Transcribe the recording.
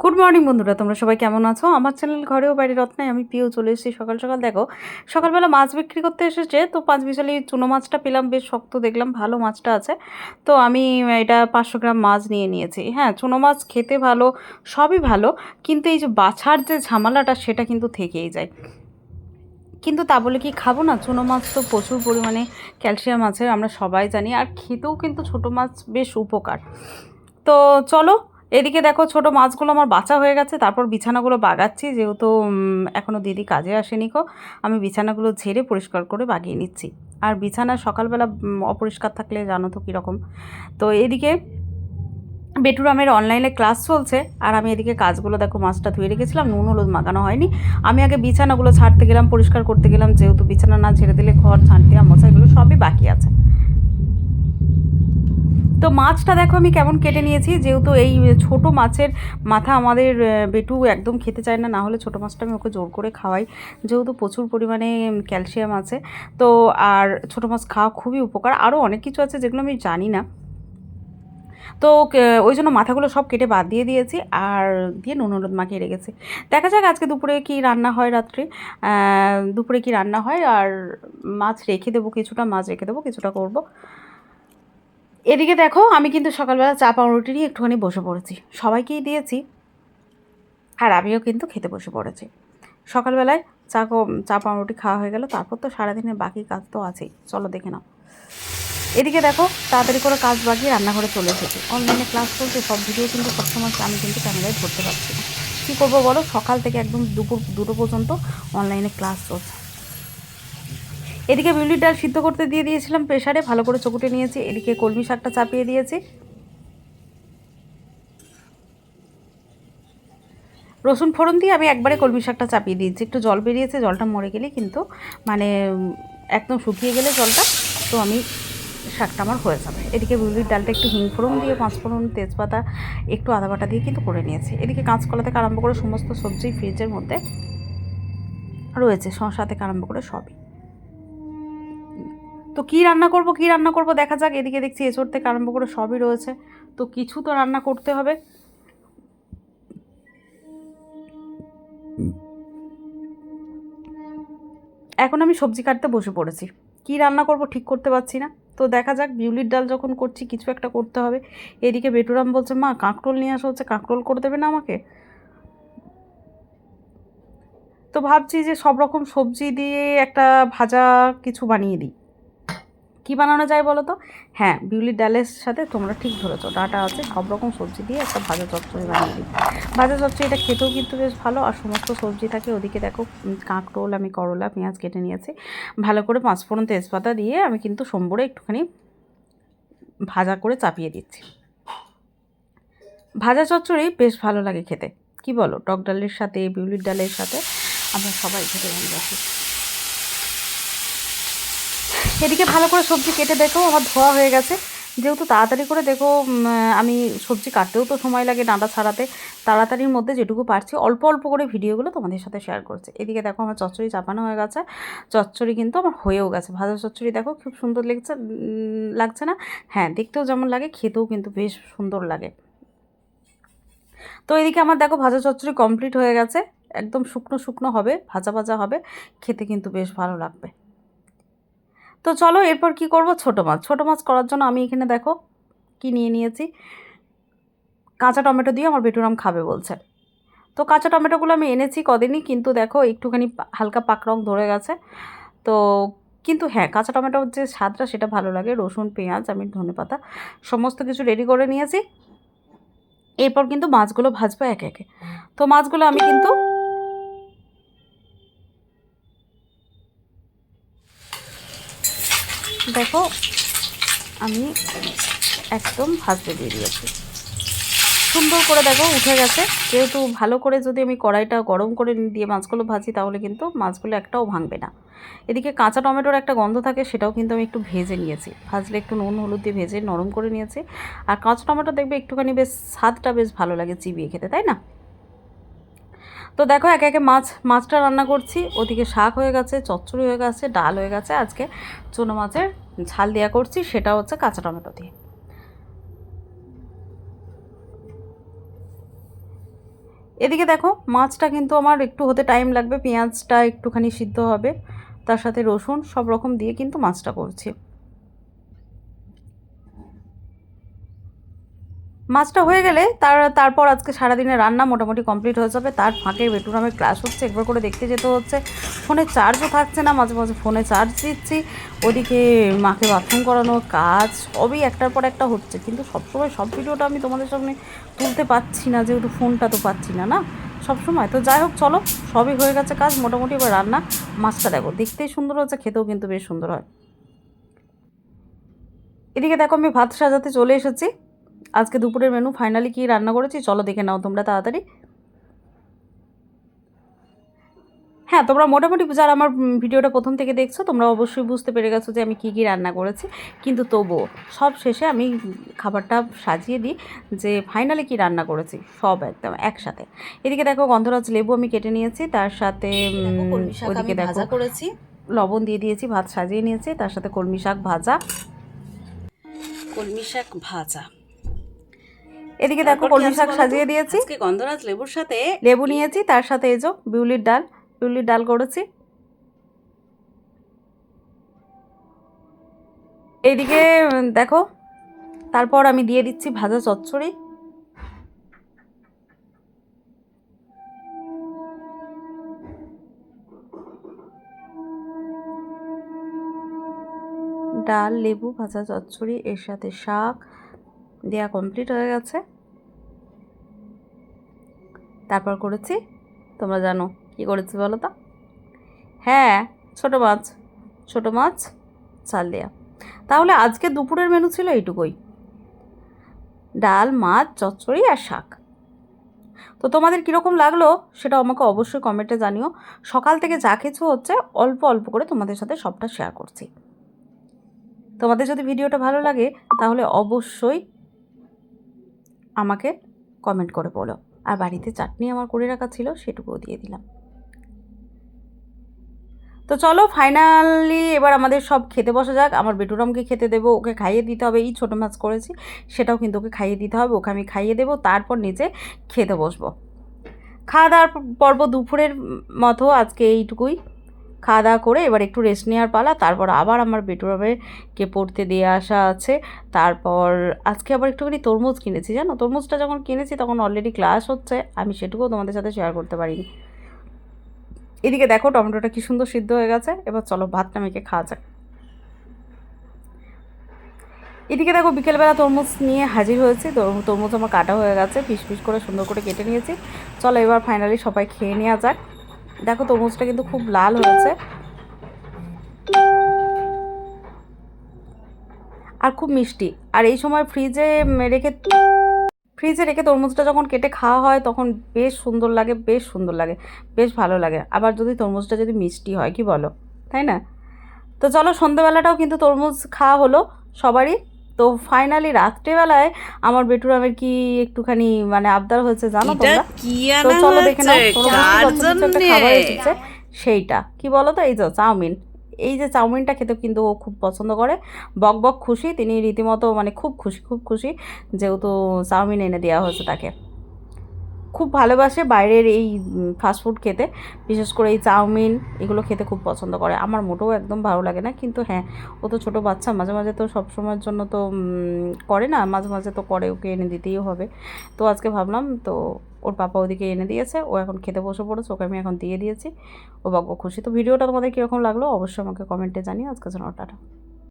Good morning বন্ধুরা, তোমরা সবাই কেমন আছো? আমার চ্যানেল ঘরেও বাড়ির রত্নায় আমি পিও চলে এসেছি সকাল সকাল। দেখো, সকালবেলা মাছ বিক্রি করতে এসেছে, তো পাঁচ বিশালি চুনো মাছটা পেলাম, বেশ শক্ত দেখলাম, ভালো মাছটা আছে। তো আমি এটা পাঁচশো গ্রাম মাছ নিয়ে নিয়েছি। হ্যাঁ চুনো মাছ খেতে ভালো, সবই ভালো, কিন্তু এই যে বাছার যে ঝামেলাটা, সেটা কিন্তু থেকেই যায়। কিন্তু তা বলে কি খাব না? চুনো মাছ তো প্রচুর পরিমাণে ক্যালসিয়াম আছে, আমরা সবাই জানি, আর খেতেও কিন্তু ছোটো মাছ বেশ উপকার। তো চলো এদিকে দেখো ছোট মাছগুলো আমার বাঁচা হয়ে গেছে, তারপর বিছানাগুলো বাগাচ্ছি, যেহেতু এখনও দিদি কাজে আসেনি কো আমি বিছানাগুলো ঝেড়ে পরিষ্কার করে বাগিয়ে নিচ্ছি। আর বিছানা সকালবেলা অপরিষ্কার থাকলে জানো তো কীরকম। তো এদিকে বেটুরামের অনলাইনে ক্লাস চলছে, আর আমি এদিকে কাজগুলো দেখো মাছটা ধুয়ে রেখেছিলাম, নুন হলুদ মাখানো হয়নি। আমি আগে বিছানাগুলো ছাড়তে গেলাম, পরিষ্কার করতে গেলাম, যেহেতু বিছানা না ছেড়ে দিলে ঘর, ঝাঁট দেওয়া মোছা এগুলো সবই বাকি আছে। তো মাছটা দেখো আমি কেমন কেটে নিয়েছি, যেহেতু এই ছোট মাছের মাথা আমাদের বেটু একদম খেতে চায় না না হলে ছোটো মাছটা আমি ওকে জোর করে খাওয়াই, যেহেতু প্রচুর পরিমাণে ক্যালসিয়াম আছে। তো আর ছোটো মাছ খাওয়া খুবই উপকার আরও অনেক কিছু আছে যেগুলো আমি জানি না। তো ওই জন্য মাথাগুলো সব কেটে বাদ দিয়ে দিয়েছি, আর দিয়ে নুন, হলুদ মাখিয়ে রেখেছি। দেখা যাক আজকে দুপুরে কি রান্না হয় রাত্রে। দুপুরে কি রান্না হয়, আর মাছ রেখে দেবো, কিছুটা মাছ রেখে দেবো, কিছুটা করব। এদিকে দেখো, আমি কিন্তু সকালবেলা চা পাউরুটি নিয়ে একটুখানি বসে পড়েছি। সবাইকেই দিয়েছি, আর আমিও কিন্তু খেতে বসে পড়েছি। সকালবেলায় চা চা পাউরুটি খাওয়া হয়ে গেল, তারপর তো সারাদিনের বাকি কাজ তো আছেই। চলো দেখে নাও। এদিকে দেখো, তাড়াতাড়ি করে কাজ বাগিয়ে রান্নাঘরে চলে এসেছি। অনলাইনে ক্লাস চলছে, সব ভিডিও কিন্তু সবসময় আমি কিন্তু ক্যামেরায় ধরতে পারছি কী করব বলো? সকাল থেকে একদম দুপুর, দুটো পর্যন্ত অনলাইনে ক্লাস চলছে। এদিকে বিউলির ডাল সিদ্ধ করতে দিয়ে দিয়েছিলাম প্রেশারে ভালো করে চকুটে নিয়েছি। এদিকে কলমি শাকটা চাপিয়ে দিয়েছি। রসুন ফোড়ন দিয়ে আমি একবারে কলমি শাকটা চাপিয়ে দিয়েছি। একটু জল বেরিয়েছে, জলটা মরে গেলে কিন্তু মানে একদম শুকিয়ে গেলে জলটা, তো আমি শাকটা আমার হয়ে যাবে। এদিকে বিউলির ডালটা একটু হিং ফোড়ন দিয়ে, পাঁচ ফোড়ন, তেজপাতা, একটু আদা বাটা দিয়ে কিন্তু করে নিয়েছি। এদিকে কাঁচকলা থেকে আরম্ভ করে সমস্ত সবজি ফ্রিজের মধ্যে রয়েছে, শশা থেকে আরম্ভ করে সবই। তো কী রান্না করব, কী রান্না করব? দেখা যাক, এদিকে দেখছি এঁচড় থেকে আরম্ভ করে সবই রয়েছে। তো কিছু তো রান্না করতে হবে। এখন আমি সবজি কাটতে বসে পড়েছি। কী রান্না করব ঠিক করতে পারছি না। তো দেখা যাক, বিউলির ডাল যখন করছি, কিছু একটা করতে হবে। এদিকে বেটুরাম বলছে, মা, কাঁকরোল নিয়ে আসা, হচ্ছে কাঁকরোল করে দেবে না আমাকে? তো ভাবছি যে সব রকম সবজি দিয়ে একটা ভাজা কিছু বানিয়ে দিই। কী বানানো যায় বলো তো? হ্যাঁ বিউলির ডালের সাথে তোমরা ঠিক ধরেছো। ডাটা আছে, সব রকম সবজি দিয়ে একটা ভাজা চচ্চড়ি বানিয়ে দিই ভাজা চচ্চড়ি এটা খেতেও কিন্তু বেশ ভালো, আর সমস্ত সবজি থাকে ওদিকে দেখো কাঁকরোল, আমি করলা, পেঁয়াজ কেটে নিয়েছি। ভালো করে পাঁচফোড়ন তেজপাতা দিয়ে আমি কিন্তু সোমবারে একটুখানি ভাজা করে চাপিয়ে দিচ্ছি। ভাজা চচ্চড়ি বেশ ভালো লাগে খেতে। কি বলো? টক ডালের সাথে, বিউলির ডালের সাথে আমরা সবাই খেতে ভালোবাসি। এদিকে ভালো করে সবজি কেটে দেখো, আমার ধোয়া হয়ে গেছে। যেহেতু তাড়াতাড়ি করে দেখো আমি সবজি কাটতেও তো সময় লাগে ডাঁটা ছাড়াতে। তাড়াতাড়ির মধ্যে যেটুকু পারছি, অল্প অল্প করে ভিডিওগুলো তোমাদের সাথে শেয়ার করছে। এদিকে দেখো, আমার চচ্চড়ি চাপানো হয়ে গেছে। চচ্চড়ি কিন্তু আমার হয়েও গেছে। ভাজা চচ্চড়ি দেখো, খুব সুন্দর লাগছে লাগছে না? হ্যাঁ দেখতেও যেমন লাগে, খেতেও কিন্তু বেশ সুন্দর লাগে। তো এদিকে আমার দেখো, ভাজা চচ্চড়ি কমপ্লিট হয়ে গেছে। একদম শুকনো শুকনো হবে, ভাজা ভাজা হবে, খেতে কিন্তু বেশ ভালো লাগবে। তো চলো এরপর কি করব? ছোট মাছ। ছোট মাছ করার জন্য আমি এখানে দেখো কি নিয়ে নিয়েছি। কাঁচা টমেটো দিয়ে আমার বেটুরাম খাবে বলছে। তো কাঁচা টমেটোগুলো আমি এনেছি কদিনই, কিন্তু দেখো একটুখানি হালকা পাক রং ধরে গেছে। তো কিন্তু হ্যাঁ কাঁচা টমেটোর যে স্বাদটা সেটা ভালো লাগে। রসুন, পেঁয়াজ, আমি ধনেপাতা সমস্ত কিছু রেডি করে নিয়েছি। এরপর কিন্তু মাছগুলো ভাজবো একে একে। তো মাছগুলো আমি কিন্তু দেখো, আমি একদম ভাজতে দিয়ে দিয়েছি। সুন্দর করে দেখো, উঠে গেছে। যেহেতু ভালো করে যদি আমি কড়াইটা গরম করে দিয়ে মাছগুলো ভাজি, তাহলে কিন্তু মাছগুলো একটাও ভাঙবে না। এদিকে কাঁচা টমেটোর একটা গন্ধ থাকে, সেটাও কিন্তু আমি একটু ভেজে নিয়েছি। ভাজলে একটু নুন, হলুদ দিয়ে ভেজে নরম করে নিয়েছি। আর কাঁচা টমেটো দেখবে একটুখানি বেশ স্বাদটা বেশ ভালো লাগে চিবিয়ে খেতে, তাই না? তো দেখো, একে একে মাছ, মাছটা রান্না করছি। ওদিকে শাক হয়ে গেছে, চচ্চড়ি হয়ে গেছে, ডাল হয়ে গেছে। আজকে চুনো মাছের ঝাল দেওয়া করছি, সেটা হচ্ছে কাঁচা টমেটো দিয়ে। এদিকে দেখো, মাছটা কিন্তু আমার একটু হতে টাইম লাগবে, পেঁয়াজটা একটুখানি সিদ্ধ হবে, তার সাথে রসুন, সব রকম দিয়ে কিন্তু মাছটা করছি। মাছটা হয়ে গেলে তার, তারপর আজকে সারাদিনের রান্না মোটামুটি কমপ্লিট হয়ে যাবে। তার ফাঁকে বেটুরামের ক্লাস হচ্ছে, একবার করে দেখতে যেতে হচ্ছে। ফোনে চার্জও থাকছে না, মাঝে মাঝে ফোনে চার্জ দিচ্ছি। ওদিকে মাকে বাথরুম করানো, কাজ সবই একটার পর একটা হচ্ছে। কিন্তু সবসময় সব ভিডিওটা আমি তোমাদের সামনে তুলতে পারছি না, যেহেতু ফোনটা তো পাচ্ছি না না? সবসময়। তো যাই হোক, চলো, সবই হয়ে গেছে কাজ, মোটামুটি এবার রান্না। মাছটা দেখো, দেখতেই সুন্দর হচ্ছে খেতেও কিন্তু বেশ সুন্দর হয়। এদিকে দেখো আমি ভাত সাজাতে চলে এসেছি। আজকে দুপুরের মেনু ফাইনালি কি রান্না করেছি? চলো দেখে নাও তোমরা তাড়াতাড়ি। হ্যাঁ তোমরা মোটামুটি যারা আমার ভিডিওটা প্রথম থেকে দেখছ তোমরা অবশ্যই বুঝতে পেরে গেছো যে আমি কী কী রান্না করেছি। কিন্তু তবুও সব শেষে আমি খাবারটা সাজিয়ে দিই যে ফাইনালি কি রান্না করেছি সব একদম একসাথে। এদিকে দেখো গন্ধরাজ লেবু আমি কেটে নিয়েছি তার সাথে ওদিকে দেখো করেছি। লবণ দিয়ে দিয়েছি ভাত সাজিয়ে নিয়েছি তার সাথে কলমি শাক ভাজা। কলমি শাক ভাজা। এদিকে দেখো কলমি শাক সাজিয়ে দিয়েছি। আজকে গন্ধরাজ লেবুর সাথে লেবু নিয়েছি তার সাথে এই যে বিউলির ডাল বিউলির ডাল করেছি। এইদিকে উম, দেখো তারপর আমি দিয়ে দিচ্ছি ভাজা চচ্চড়ি। ডাল লেবু ভাজা চচ্চড়ি এর সাথে শাক দেয়া কমপ্লিট হয়ে গেছে। তারপর করেছি। তোমরা জানো কি করেছি বলো তো? হ্যাঁ ছোটো মাছ ছোটো মাছ, চাল দেয়া। তাহলে আজকে দুপুরের মেনু ছিল এইটুকুই। ডাল, মাছ, চচ্চড়ি আর শাক। তো তোমাদের কীরকম লাগল সেটা আমাকে অবশ্যই কমেন্টে জানিও। সকাল থেকে যা কিছু হচ্ছে অল্প অল্প করে তোমাদের সাথে সবটা শেয়ার করছি। তোমাদের যদি ভিডিওটা ভালো লাগে তাহলে অবশ্যই আমাকে কমেন্ট করে বলো। আর বাড়িতে চাটনি আমার করে রাখা ছিল, সেটুকুও দিয়ে দিলাম। তো চলো ফাইনালি এবার আমাদের সব খেতে বসা যাক। আমার বেটুরামকে খেতে দেবো, ওকে খাইয়ে দিতে হবে, এই ছোটো মাছ করেছি। সেটাও কিন্তু ওকে খাইয়ে দিতে হবে, ওকে আমি খাইয়ে দেবো, তারপর নিচে খেতে বসবো। খাওয়া দাওয়ার পর্ব দুপুরের মতো, আজকে এইটুকুই। খাওয়া দাওয়া করে এবার একটু রেস্ট নেওয়ার পালা, তারপর আবার আমার বেটুরামের কে পড়তে দিয়ে আসা আছে। তারপর আজকে আবার একটুখানি তরমুজ কিনেছি, জানো? তরমুজটা যখন কিনেছি তখন অলরেডি ক্লাস হচ্ছে, আমি সেটুকুও তোমাদের সাথে শেয়ার করতে পারিনি। এদিকে দেখো টমেটোটা কি সুন্দর সিদ্ধ হয়ে গেছে, এবার চলো ভাতটা মেখে খাওয়া যাক। এদিকে দেখো বিকেলবেলা তরমুজ নিয়ে হাজির হয়েছি তর- তরমুজ আমার কাটা হয়ে গেছে, পিস পিস করে সুন্দর করে কেটে নিয়েছি। চলো এবার ফাইনালি সবাই খেয়ে নেওয়া যাক। দেখো তরমুজটা কিন্তু খুব লাল হয়েছে। আর খুব মিষ্টি। আর এই সময় ফ্রিজে রেখে ফ্রিজে রেখে তরমুজটা যখন কেটে খাওয়া হয়, তখন বেশ সুন্দর লাগে, বেশ সুন্দর লাগে, বেশ ভালো লাগে। আবার যদি তরমুজটা যদি মিষ্টি হয়, কি বলো? তাই না? তো চলো সন্ধ্যেবেলাটাও কিন্তু তরমুজ খাওয়া হলো সবারই। তো ফাইনালি রাত্রেবেলায় আমার বেটুরামের কি একটুখানি মানে আবদার হয়েছে জানো তোমরা? তো চলো দেখে নাও সেইটা। কি বলো তো এই যে চাউমিন। এই যে চাউমিনটা খেতে কিন্তু ও খুব পছন্দ করে। বক বক খুশি। তিনি রীতিমতো মানে খুব খুশি খুব খুশি যেহেতু চাউমিন এনে দেওয়া হয়েছে তাকে। খুব ভালোবাসে বাইরের এই ফাস্টফুড খেতে। বিশেষ করে এই চাউমিন, এগুলো খেতে খুব পছন্দ করে। আমার মোটেও একদম ভালো লাগে না, কিন্তু হ্যাঁ ও তো ছোটো বাচ্চা, মাঝে মাঝে তো সব সময়ের জন্য তো করে না, মাঝে মাঝে তো করে, ওকে এনে দিতেই হবে। তো আজকে ভাবলাম, তো ওর পাপা ওদিকে এনে দিয়েছে, ও এখন খেতে বসে পড়েছে, ওকে আমি এখন দিয়ে দিয়েছি। ও বাবা খুশি। তো ভিডিওটা তোমাদের কীরকম লাগল, অবশ্যই আমাকে কমেন্টে জানিও। আজকে জন্য টাটা।